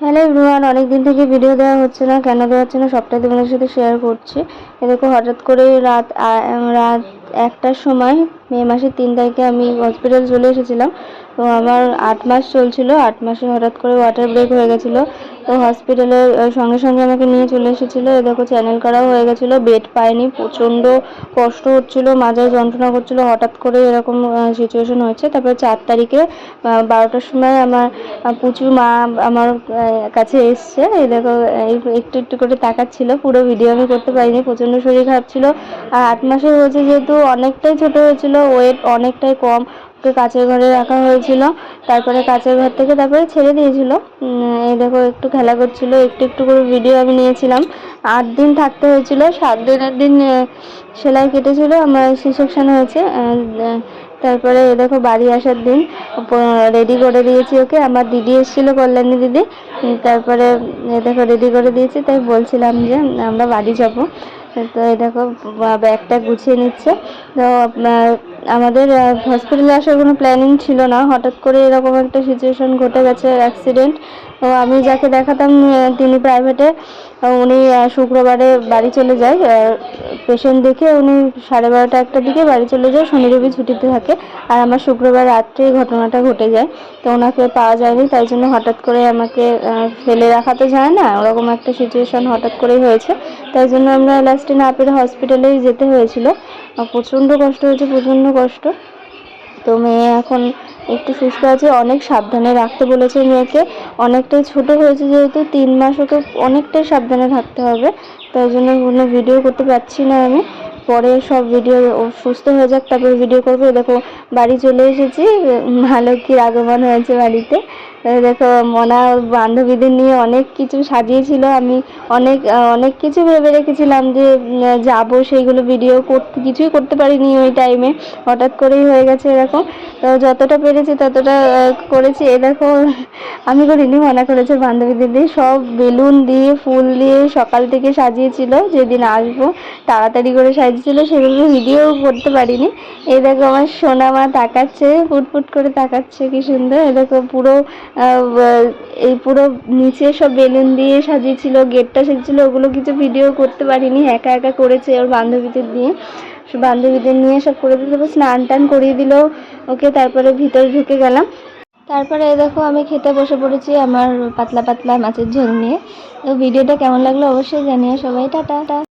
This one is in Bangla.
হ্যালো এভরিওয়ান অনেক দিন থেকে ভিডিও দেওয়া হচ্ছে না, কেন দেওয়া হচ্ছে না সবটাই তোমাদের সাথে শেয়ার করছি। এদেরকে হঠাৎ করে রাত রাত একটার সময়, মে মাসের তিন তারিখে আমি হসপিটাল চলে এসেছিলাম। তো আমার আট মাস চলছিল, আট মাসে হঠাৎ করে ওয়াটার ব্রেক হয়ে গেছিল। তো হসপিটালে সঙ্গে সঙ্গে আমাকে নিয়ে চলে এসেছিল। এ দেখো চ্যানেল করাও হয়ে গেছিল বেড পায়নি প্রচণ্ড কষ্ট হচ্ছিল মাজায় যন্ত্রণা করছিল, হঠাৎ করে এরকম সিচুয়েশন হয়েছে। তারপরে চার তারিখে বারোটার সময় আমার পুচু মা আমার কাছে এসছে। এই দেখো একটু একটু করে তাকাচ্ছিলো, পুরো ভিডিও আমি করতে পারিনি, প্রচণ্ড শরীর খারাপ ছিল। আর আট মাসের হয়েছে যেহেতু অনেকটাই ছোট হয়েছিল ওয়েট অনেকটাই কম। ওকে কাছের ঘরে রাখা হয়েছিল, তারপরে কাছের ঘর থেকে তারপরে ছেড়ে দিয়েছিল। এই দেখো একটু খেলা করছিল, একটু একটু করে ভিডিও আমি নিয়েছিলাম। আট দিন থাকতে হয়েছিল, সাত দিনের দিন সেলাই কেটেছিল, আমার সি সেকশন হয়েছে তারপরে এ দেখো বাড়ি আসার দিন রেডি করে দিয়েছি ওকে, আমার দিদি এসেছিল, কল্যাণী দিদি। তারপরে এ দেখো রেডি করে দিয়েছি, তাই বলছিলাম যে আমরা বাড়ি যাব। তো এই দেখো ব্যাগটা গুছিয়ে নিচ্ছে। তো আমাদের হসপিটালে আসার কোনো প্ল্যানিং ছিল না। হঠাৎ করে এরকম একটা সিচুয়েশন ঘটে গেছে অ্যাক্সিডেন্ট তো আমি যাকে দেখাতাম তিনি প্রাইভেটে উনি শুক্রবারে বাড়ি চলে যায়। পেশেন্ট দেখে উনি সাড়ে বারোটা একটার দিকে বাড়ি চলে যায়। শনি রবি ছুটিতে থাকে। আর আমার শুক্রবার রাত্রে ঘটনাটা ঘটে যায়। তো ওনাকে পাওয়া যায়নি, তাই জন্য হঠাৎ করে আমাকে ফেলে রাখা তো যায় না। ওরকম একটা সিচুয়েশন হঠাৎ করেই হয়েছে। তাই জন্য আমরা লাস্টে না পেরে হসপিটালে যেতে হয়েছিল। প্রচণ্ড কষ্ট হয়েছে, প্রচণ্ড কষ্ট। তো মেয়ে এখন একটু সুস্থ আছে, অনেক সাবধানে রাখতে বলেছে মেয়েকে। অনেকটাই ছোট হয়েছে যেহেতু, তিন মাস ওকে অনেকটাই সাবধানে থাকতে হবে। তাই জন্য কোনো ভিডিও করতে পারছি না আমি। পরে সব ভিডিও সুস্থ হয়ে যাক, তারপরে ভিডিও করব। দেখো, বাড়ি চলে এসেছি। ভালো কি আগমন হয়েছে বাড়িতে। দেখো, মনা বান্ধবীদের নিয়ে অনেক কিছু সাজিয়েছিল। আমি অনেক অনেক কিছু ভেবে রেখেছিলাম যে, যাব সেইগুলো ভিডিও করতে। কিছুই করতে পারিনি ওই টাইমে হঠাৎ করেই হয়ে গেছে এরকম। তো যতটা পেরেছি ততটা করেছি। এ দেখো, আমি করিনি মনে করেছে বান্ধবীদের দিয়ে। সব বেলুন দিয়ে, ফুল দিয়ে সকাল থেকে সাজিয়েছিল। যেদিন আসব, তাড়াতাড়ি করে সাজিয়েছিল সেগুলো ভিডিও করতে পারিনি। এই দেখো আমার সোনা মা তাকাচ্ছে ফুটফুট করে তাকাচ্ছে, কি সুন্দর। এ দেখো পুরো এই পুরো নিচে সব বেলুন দিয়ে সাজিয়েছিল, গেটটা সেজছিল, ওগুলো কিছু ভিডিও করতে পারিনি, একা একা করেছে ওর বান্ধবীদের দিয়ে বান্ধবীদের নিয়ে সব করে দিল স্নান টান করিয়ে দিল ওকে, তারপরে ভিতরে ঢুকে গেলাম। তারপরে দেখো আমি খেতে বসে পড়েছি আমার পাতলা পাতলা মাছের ঝোল নিয়ে। তো ভিডিওটা কেমন লাগল অবশ্যই জানিও সবাই, টাটা।